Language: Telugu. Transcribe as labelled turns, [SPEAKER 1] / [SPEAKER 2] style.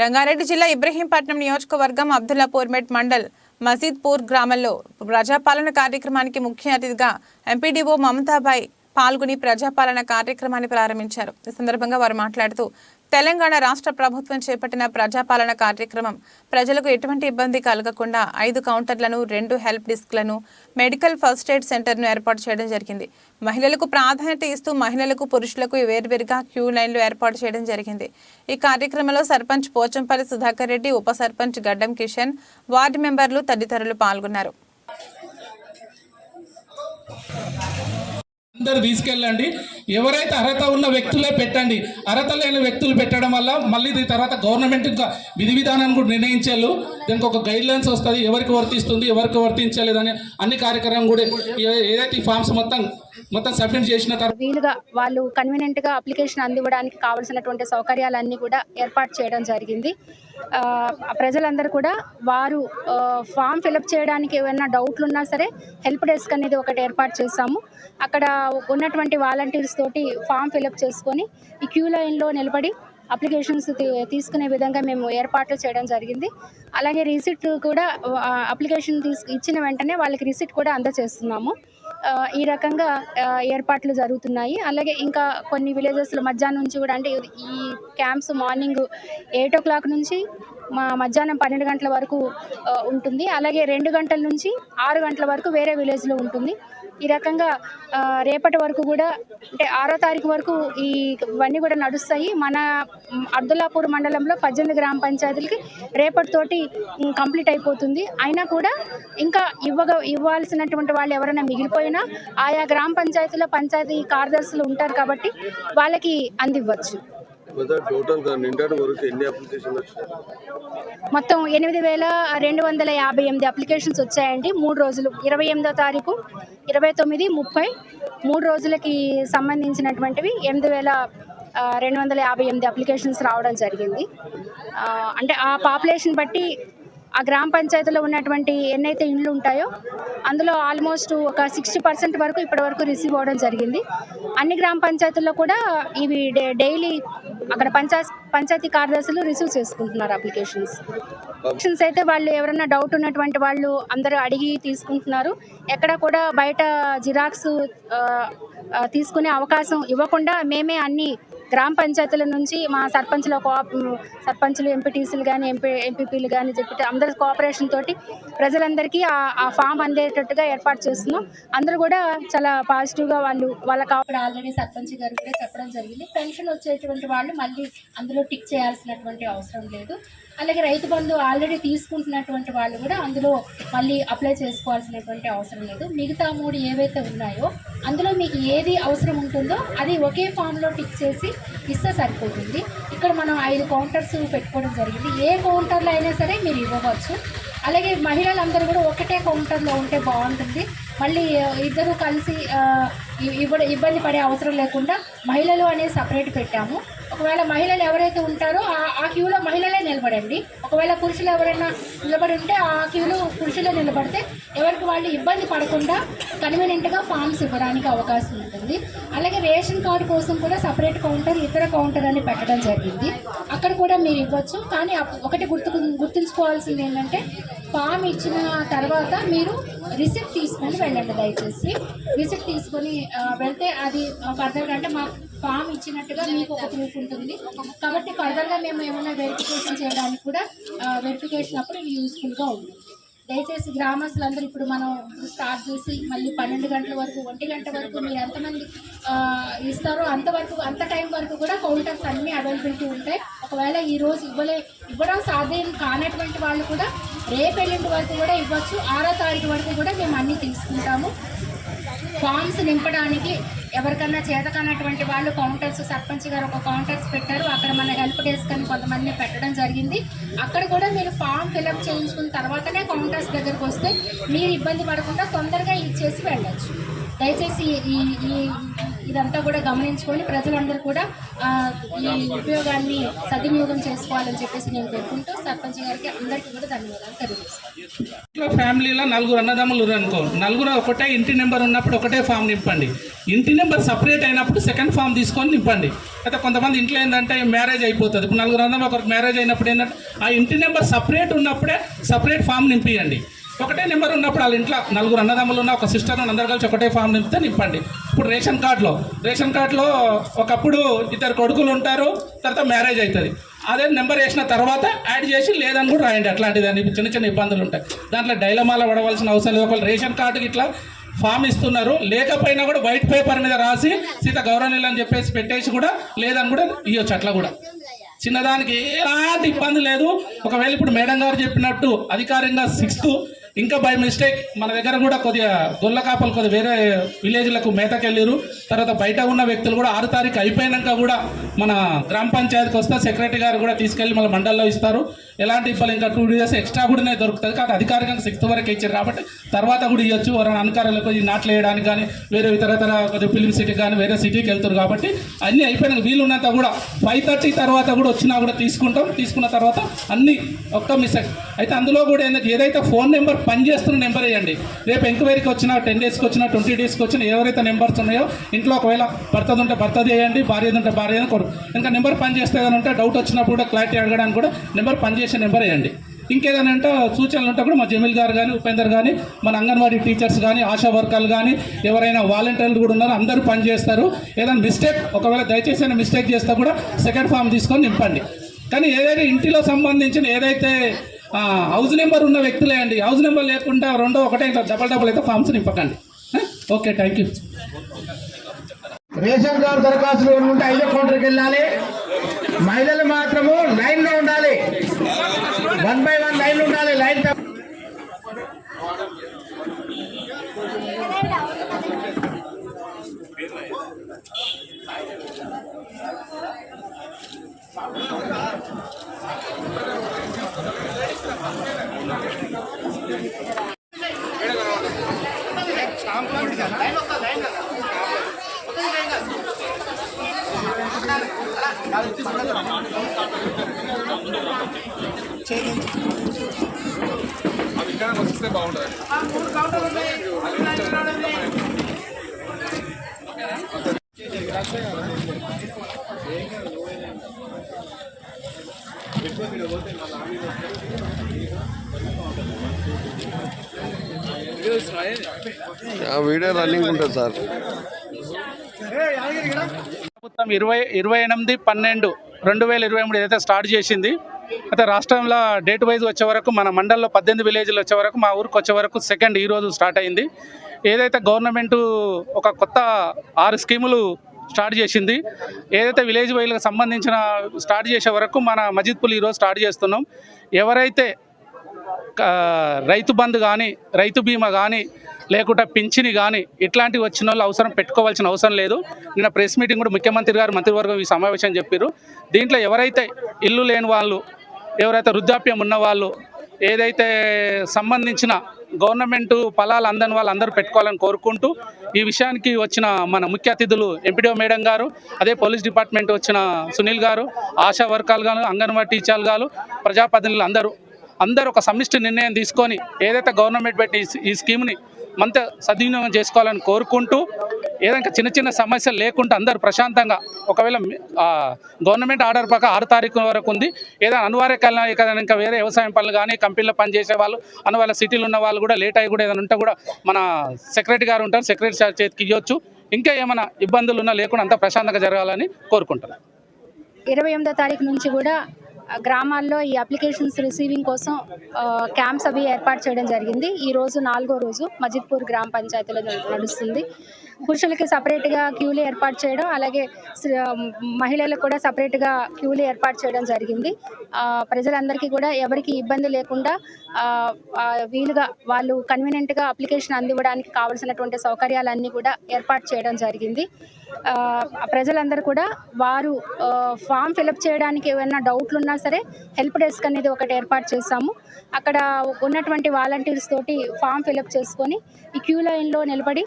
[SPEAKER 1] రంగారెడ్డి జిల్లా ఇబ్రహీంపట్నం నియోజకవర్గం అబ్దుల్లాపూర్మెట్ మండల్ మసీద్పూర్ గ్రామంలో ప్రజాపాలన కార్యక్రమానికి ముఖ్య అతిథిగా ఎంపీడీఓ మమతాబాయ్ పాల్గొని ప్రజాపాలన కార్యక్రమాన్ని ప్రారంభించారు. ఈ సందర్భంగా వారు మాట్లాడుతూ తెలంగాణ రాష్ట్ర ప్రభుత్వం చేపట్టిన ప్రజాపాలన కార్యక్రమం ప్రజలకు ఎటువంటి ఇబ్బంది కలగకుండా ఐదు కౌంటర్లను రెండు హెల్ప్ డెస్క్లను మెడికల్ ఫస్ట్ ఎయిడ్ సెంటర్ను ఏర్పాటు చేయడం జరిగింది. మహిళలకు ప్రాధాన్యత ఇస్తూ మహిళలకు పురుషులకు వేర్వేరుగా క్యూ లైన్లు ఏర్పాటు చేయడం జరిగింది. ఈ కార్యక్రమంలో సర్పంచ్ పోచంపల్లి సుధాకర్ రెడ్డి ఉప సర్పంచ్ గడ్డం కిషన్ వార్డు మెంబర్లు తదితరులు పాల్గొన్నారు.
[SPEAKER 2] అందరు తీసుకెళ్ళండి. ఎవరైతే అర్హత ఉన్న వ్యక్తులే పెట్టండి. అర్హత లేని వ్యక్తులు పెట్టడం వల్ల మళ్ళీ దీని తర్వాత గవర్నమెంట్ ఇంకా విధి విధానాన్ని కూడా నిర్ణయించారు దీనికి ఒక గైడ్ లైన్స్ వస్తుంది. ఎవరికి వర్తిస్తుంది ఎవరికి వర్తించలేదని అన్ని కార్యక్రమం కూడా ఏదైతే ఫామ్స్ మొత్తం మొత్తం సబ్మిట్ చేసిన తర్వాత
[SPEAKER 3] వీలుగా వాళ్ళు కన్వీనియంట్గా అప్లికేషన్ అందివ్వడానికి కావాల్సినటువంటి సౌకర్యాలన్నీ కూడా ఏర్పాటు చేయడం జరిగింది. ప్రజలందరూ కూడా వారు ఫామ్ ఫిలప్ చేయడానికి ఏమైనా డౌట్లు ఉన్నా సరే హెల్ప్ డెస్క్ అనేది ఒకటి ఏర్పాటు చేశాము. అక్కడ ఉన్నటువంటి వాలంటీర్స్ తోటి ఫామ్ ఫిలప్ చేసుకొని ఈ క్యూ లైన్లో నిలబడి అప్లికేషన్స్ తీసుకునే విధంగా మేము ఏర్పాట్లు చేయడం జరిగింది. అలాగే రిసిట్ కూడా అప్లికేషన్ తీసు ఇచ్చిన వెంటనే వాళ్ళకి రిసిట్ కూడా అందజేస్తున్నాము ఈ రకంగా ఏర్పాట్లు జరుగుతున్నాయి. అలాగే ఇంకా కొన్ని విలేజెస్లో మధ్యాహ్నం నుంచి కూడా అంటే ఈ camps morning eight o'clock నుంచి మా మధ్యాహ్నం పన్నెండు గంటల వరకు ఉంటుంది. అలాగే రెండు గంటల నుంచి ఆరు గంటల వరకు వేరే విలేజ్లో ఉంటుంది. ఈ రకంగా రేపటి వరకు కూడా అంటే ఆరో తారీఖు వరకు ఈ ఇవన్నీ కూడా నడుస్తాయి. మన అబ్దుల్లాపూర్ మండలంలో పద్దెనిమిది గ్రామ పంచాయతీలకి రేపటితోటి కంప్లీట్ అయిపోతుంది. అయినా కూడా ఇంకా ఇవ్వగ ఇవ్వాల్సినటువంటి వాళ్ళు ఎవరైనా మిగిలిపోయినా ఆయా గ్రామ పంచాయతీలో పంచాయతీ కార్యదర్శులు ఉంటారు కాబట్టి వాళ్ళకి అందివ్వచ్చు. మొత్తం ఎనిమిది వేల రెండు వందల యాభై ఎనిమిది అప్లికేషన్స్ వచ్చాయండి. మూడు రోజులు ఇరవై ఎనిమిదో తారీఖు ఇరవై తొమ్మిది ముప్పై. మూడు రోజులకి సంబంధించినటువంటివి ఎనిమిది వేల రెండు వందల యాభై ఎనిమిది అప్లికేషన్స్ రావడం జరిగింది. అంటే ఆ పాపులేషన్ బట్టి ఆ గ్రామ పంచాయతీలో ఉన్నటువంటి ఎన్నైతే ఇండ్లు ఉంటాయో అందులో ఆల్మోస్ట్ ఒక సిక్స్టీ పర్సెంట్ వరకు ఇప్పటి వరకు రిసీవ్ అవ్వడం జరిగింది. అన్ని గ్రామ పంచాయతీల్లో కూడా ఇవి డైలీ అక్కడ పంచాయత్ పంచాయతీ కార్యదర్శులు రిసీవ్ చేసుకుంటున్నారు అప్లికేషన్స్. అప్లికేషన్స్ అయితే వాళ్ళు ఎవరైనా డౌట్ ఉన్నటువంటి వాళ్ళు అందరూ అడిగి తీసుకుంటున్నారు. ఎక్కడ కూడా బయట జిరాక్స్ తీసుకునే అవకాశం ఇవ్వకుండా మేమే అన్ని గ్రామ పంచాయతీల నుంచి మా సర్పంచ్ల కోఆప్ సర్పంచ్లు ఎంపీటీసీలు కానీ ఎంపీ ఎంపీపీలు కానీ చెప్పి అందరి కోఆపరేషన్ తోటి ప్రజలందరికీ ఆ ఫామ్ అందేటట్టుగా ఏర్పాటు చేస్తున్నాం. అందరూ కూడా చాలా పాజిటివ్గా వాళ్ళు వాళ్ళ కావాలి ఆల్రెడీ సర్పంచ్ గారు కూడా చెప్పడం జరిగింది. పెన్షన్ వచ్చేటువంటి వాళ్ళు మళ్ళీ అందులో టిక్ చేయాల్సినటువంటి అవసరం లేదు. అలాగే రైతు బంధు ఆల్రెడీ తీసుకుంటున్నటువంటి వాళ్ళు కూడా అందులో మళ్ళీ అప్లై చేసుకోవాల్సినటువంటి అవసరం లేదు. మిగతా మూడు ఏవైతే ఉన్నాయో అందులో మీకు ఏది అవసరం ఉంటుందో అది ఒకే ఫామ్లో టిక్ చేసి ఇస్తే సరిపోతుంది. ఇక్కడ మనం ఐదు కౌంటర్స్ పెట్టుకోవడం జరిగింది. ఏ కౌంటర్లో అయినా సరే మీరు ఇవ్వవచ్చు. అలాగే మహిళలందరూ కూడా ఒకటే కౌంటర్లో ఉంటే బాగుంటుంది. మళ్ళీ ఇద్దరూ ఇద్దరు కలిసి ఆ, ఇబ్బంది పడే అవసరం లేకుండా మహిళలు అనేది సపరేట్ పెట్టాము. ఒకవేళ మహిళలు ఎవరైతే ఉంటారో ఆ క్యూలో మహిళలే నిలబడండి. ఒకవేళ పురుషులు ఎవరైనా నిలబడి ఉంటే ఆ క్యూలో పురుషులే నిలబడితే ఎవరికి వాళ్ళు ఇబ్బంది పడకుండా కన్వీనియంట్గా ఫామ్స్ ఇవ్వడానికి అవకాశం ఉంటుంది. అలాగే రేషన్ కార్డు కోసం కూడా సపరేట్ కౌంటర్ ఇతర కౌంటర్ అని పెట్టడం జరిగింది. అక్కడ కూడా మీరు ఇవ్వచ్చు. కానీ అప్- ఒకటి గుర్తు గుర్తుంచుకోవాల్సింది ఏంటంటే ఫామ్ ఇచ్చిన తర్వాత మీరు రిసిప్ట్ తీసుకొని వెళ్ళండి దయచేసి. రిసిప్ట్ తీసుకొని వెళ్తే అది ఫర్దర్గా అంటే మా ఫామ్ ఇచ్చినట్టుగా మీకు ఒక ప్రూఫ్ ఉంటుంది. కాబట్టి ఫర్దర్గా మేము ఏమైనా వెరిఫికేషన్ చేయడానికి కూడా వెరిఫికేషన్ అప్పుడు ఇది యూస్ఫుల్గా ఉంటుంది. దయచేసి గ్రామస్తులందరూ ఇప్పుడు మనం స్టార్ట్ చేసి మళ్ళీ పన్నెండు గంటల వరకు ఒంటి గంట వరకు మీరు ఎంతమంది ఇస్తారో అంతవరకు అంత టైం వరకు కూడా కౌంటర్స్ అన్నీ అవైలబిలిటీ ఉంటాయి. ఒకవేళ ఈ రోజు ఇవ్వలే ఇవ్వడం సాధ్యం కానటువంటి వాళ్ళు కూడా రేపు ఎల్లుండి వరకు కూడా ఇవ్వచ్చు. ఆరో తారీఖు వరకు కూడా మేము అన్నీ తీసుకుంటాము. ఫామ్స్ నింపడానికి ఎవరికన్నా చేతకన్నటువంటి వాళ్ళు కౌంటర్స్ సర్పంచ్ గారు ఒక కౌంటర్స్ పెట్టారు. అక్కడ మన హెల్ప్ డెస్క్ అని కొంతమంది పెట్టడం జరిగింది. అక్కడ కూడా మీరు ఫామ్ ఫిలప్ చేయించుకున్న తర్వాతనే కౌంటర్స్ దగ్గరకు వస్తే మీరు ఇబ్బంది పడకుండా తొందరగా ఇచ్చేసి వెళ్ళచ్చు. దయచేసి ఈ ఈ ఇదంతా కూడా గమనించుకొని ప్రజలందరూ కూడా ఈ ఉపయోగాన్ని సద్వినియోగం చేసుకోవాలని చెప్పేసి నేను కోరుకుంటూ సర్పంచ్ గారికి అందరికీ కూడా ధన్యవాదాలు తెలియజేస్తాను.
[SPEAKER 2] ఇంట్లో ఫ్యామిలీలో నలుగురు అన్నదమ్ములు అనుకో నలుగురు ఒకటే ఇంటి నెంబర్ ఉన్నప్పుడు ఒకటే ఫామ్ నింపండి. ఇంటి నెంబర్ సపరేట్ అయినప్పుడు సెకండ్ ఫామ్ తీసుకొని నింపండి. అయితే కొంతమంది ఇంట్లో ఏంటంటే మ్యారేజ్ అయిపోతుంది. ఇప్పుడు నలుగురు అందరం ఒకరికి మ్యారేజ్ అయినప్పుడు ఏంటంటే ఆ ఇంటి నెంబర్ సపరేట్ ఉన్నప్పుడే సపరేట్ ఫామ్ నింపియండి. ఒకటే నెంబర్ ఉన్నప్పుడు వాళ్ళ ఇంట్లో నలుగురు అన్నదమ్ములు ఉన్న ఒక సిస్టర్ అందరు కలిసి ఒకటే ఫామ్ నింపితే నింపండి. ఇప్పుడు రేషన్ కార్డులో రేషన్ కార్డులో ఒకప్పుడు ఇద్దరు కొడుకులు ఉంటారు తర్వాత మ్యారేజ్ అవుతుంది అదే నెంబర్ వేసిన తర్వాత యాడ్ చేసి లేదని కూడా రాయండి. అట్లాంటిది అని చిన్న చిన్న ఇబ్బందులు ఉంటాయి. దాంట్లో డైలమాల పడవలసిన అవసరం లేదు. ఒకళ్ళు రేషన్ కార్డుకి ఇట్లా ఫామ్ ఇస్తున్నారు లేకపోయినా కూడా వైట్ పేపర్ మీద రాసి సీత గౌరవనీయులు అని చెప్పేసి పెట్టేసి కూడా లేదని కూడా ఇవ్వచ్చు అట్లా కూడా. చిన్నదానికి ఎలాంటి ఇబ్బంది లేదు. ఒకవేళ ఇప్పుడు మేడం గారు చెప్పినట్టు అధికారికంగా సిక్స్త్ ఇంకా బై మిస్టేక్ మన దగ్గర కూడా కొద్దిగా గొల్ల కాపలు కొద్దిగా వేరే విలేజ్లకు మేతకి వెళ్ళారు తర్వాత బయట ఉన్న వ్యక్తులు కూడా ఆరు తారీఖు అయిపోయినాక కూడా మన గ్రామ పంచాయతీకి వస్తే సెక్రటరీ గారు కూడా తీసుకెళ్ళి మన మండల్లో ఇస్తారు. ఎలాంటి ఇబ్బంది ఇంకా టూ డేస్ ఎక్స్ట్రా కూడా దొరుకుతుంది. కానీ అధికారికంగా సిక్స్త్ వరకు ఇచ్చారు. కాబట్టి తర్వాత కూడా ఇవ్వచ్చు ఎవరైనా అనుకారాలకు ఈ నాట్లు వేయడానికి కానీ వేరే ఇతర ఇతర కొద్దిగా ఫిలిం సిటీకి కానీ వేరే సిటీకి వెళ్తారు కాబట్టి అన్నీ అయిపోయినాక వీలున్నంత కూడా ఫైవ్ థర్టీ తర్వాత కూడా వచ్చినా కూడా తీసుకుంటాం. తీసుకున్న తర్వాత అన్నీ ఒక్క మిస్ అయితే అందులో కూడా ఏంటంటే ఏదైతే ఫోన్ నెంబర్ పనిచేస్తున్న నెంబర్ వేయండి. రేపు ఎంక్వైరీకి వచ్చినా టెన్ డేస్కి వచ్చినా ట్వంటీ డేస్కి వచ్చిన ఎవరైతే నెంబర్స్ ఉన్నాయో ఇంట్లో ఒకవేళ భర్తది ఉంటే భర్తది వేయండి భార్యది ఉంటే భార్య కొడు. ఇంకా నెంబర్ పనిచేస్తే కానీ ఉంటే డౌట్ వచ్చినప్పుడు కూడా క్లారిటీ అడగడానికి కూడా నెంబర్ పనిచేసే నెంబర్ వేయండి. ఇంకేదైనా అంటే సూచనలు ఉంటే కూడా మా జమీల్ గారు కానీ ఉపేందర్ కానీ మన అంగన్వాడీ టీచర్స్ కానీ ఆశా వర్కర్లు కానీ ఎవరైనా వాలంటీర్లు కూడా ఉన్నారో అందరూ పనిచేస్తారు ఏదైనా మిస్టేక్ ఒకవేళ దయచేసి అయినా మిస్టేక్ చేస్తే కూడా సెకండ్ ఫామ్ తీసుకొని నింపండి. కానీ ఏదైతే ఇంటిలో సంబంధించిన ఏదైతే హౌస్ నెంబర్ ఉన్న వ్యక్తులే అండి హౌస్ నెంబర్ లేకుండా రెండో ఒకటే ఇట్లా డబల్ డబల్ అయితే forms నింపకండి. Okay thank you
[SPEAKER 4] ration card దరఖాస్తులు ఉంటే ఐదో కౌంటర్కి వెళ్ళాలి. మహిళలు మాత్రము లైన్లో ఉండాలి. వన్ బై వన్ లైన్ ఉండాలి. లైన్ తప్ప-
[SPEAKER 5] ఆ వీడియో రన్నింగ్ ఉంటుంది సార్.
[SPEAKER 2] ప్రభుత్వం ఇరవై ఇరవై ఎనిమిది పన్నెండు రెండు వేల ఇరవై మూడు ఏదైతే స్టార్ట్ చేసింది అయితే రాష్ట్రంలో డేట్ వైజ్ వచ్చే వరకు మన మండలంలో పద్దెనిమిది విలేజ్లు వచ్చే వరకు మా ఊరికి వచ్చే వరకు సెకండ్ ఈరోజు స్టార్ట్ అయింది. ఏదైతే గవర్నమెంట్ ఒక కొత్త ఆరు స్కీములు స్టార్ట్ చేసింది ఏదైతే విలేజ్ వైజ్కి సంబంధించిన స్టార్ట్ చేసే వరకు మన మజిద్పూల్ ఈరోజు స్టార్ట్ చేస్తున్నాం. ఎవరైతే రైతు బంధు కానీ రైతు బీమా కానీ లేకుంటే పింఛని కానీ ఇట్లాంటివి వచ్చిన వాళ్ళు అవసరం పెట్టుకోవాల్సిన అవసరం లేదు. నిన్న ప్రెస్ మీటింగ్ కూడా ముఖ్యమంత్రి గారు మంత్రివర్గం ఈ సమావేశం చెప్పారు దీంట్లో ఎవరైతే ఇల్లు లేని వాళ్ళు ఎవరైతే వృద్ధాప్యం ఉన్న వాళ్ళు ఏదైతే సంబంధించిన గవర్నమెంట్ ఫలాలు అందని వాళ్ళు అందరూ పెట్టుకోవాలని కోరుకుంటూ ఈ విషయానికి వచ్చిన మన ముఖ్య అతిథులు ఎంపీడీఓ మేడం గారు అదే పోలీస్ డిపార్ట్మెంట్ వచ్చిన సునీల్ గారు ఆశా వర్గాలు గాను అంగన్వాడీ టీచర్లు గారు ప్రజాప్రతినిధులు అందరూ అందరూ ఒక సమిష్టి నిర్ణయం తీసుకొని ఏదైతే గవర్నమెంట్ పెట్టి ఈ స్కీమ్ని మంత సద్వినియోగం చేసుకోవాలని కోరుకుంటూ ఏదైనా చిన్న చిన్న సమస్యలు లేకుండా అందరూ ప్రశాంతంగా ఒకవేళ గవర్నమెంట్ ఆర్డర్ ప్రకారం ఆరు తారీఖు వరకు ఉంది. ఏదైనా అనివార్య కారణం ఏదైనా ఇంకా వేరే వ్యవసాయం పనులు కానీ కంపెనీలో పనిచేసే వాళ్ళు అనివార్య సిటీలో ఉన్న వాళ్ళు కూడా లేట్ అయ్యి కూడా ఏదైనా ఉంటే కూడా మన సెక్రటరీ గారు ఉంటారు సెక్రటరీ సార్ చేతికి ఇవ్వచ్చు. ఇంకా ఏమైనా ఇబ్బందులు ఉన్నా లేకుండా అంతా ప్రశాంతంగా జరగాలని కోరుకుంటున్నాను
[SPEAKER 3] ఇరవై ఎనిమిదో తారీఖు నుంచి కూడా గ్రామాల్లో ఈ అప్లికేషన్స్ రిసీవింగ్ కోసం క్యాంప్స్ అవి ఏర్పాటు చేయడం జరిగింది. ఈ రోజు నాలుగో రోజు మజిద్పూర్ గ్రామ పంచాయతీలో నడుస్తుంది. పురుషులకి సపరేట్గా క్యూలు ఏర్పాటు చేయడం అలాగే మహిళలకు కూడా సపరేట్గా క్యూలు ఏర్పాటు చేయడం జరిగింది. ఆ, ప్రజలందరికీ కూడా ఎవరికి ఇబ్బంది లేకుండా వీలుగా వాళ్ళు కన్వీనియంట్గా అప్లికేషన్ అందివ్వడానికి కావాల్సినటువంటి సౌకర్యాలన్నీ కూడా ఏర్పాటు చేయడం జరిగింది. ప్రజలందరూ కూడా వారు ఫామ్ ఫిలప్ చేయడానికి ఏమైనా డౌట్లు ఉన్నా సరే హెల్ప్ డెస్క్ అనేది ఒకటి ఏర్పాటు చేశాము. అక్కడ ఉన్నటువంటి వాలంటీర్స్ తోటి ఫామ్ ఫిలప్ చేసుకొని ఈ క్యూ లైన్లో నిలబడి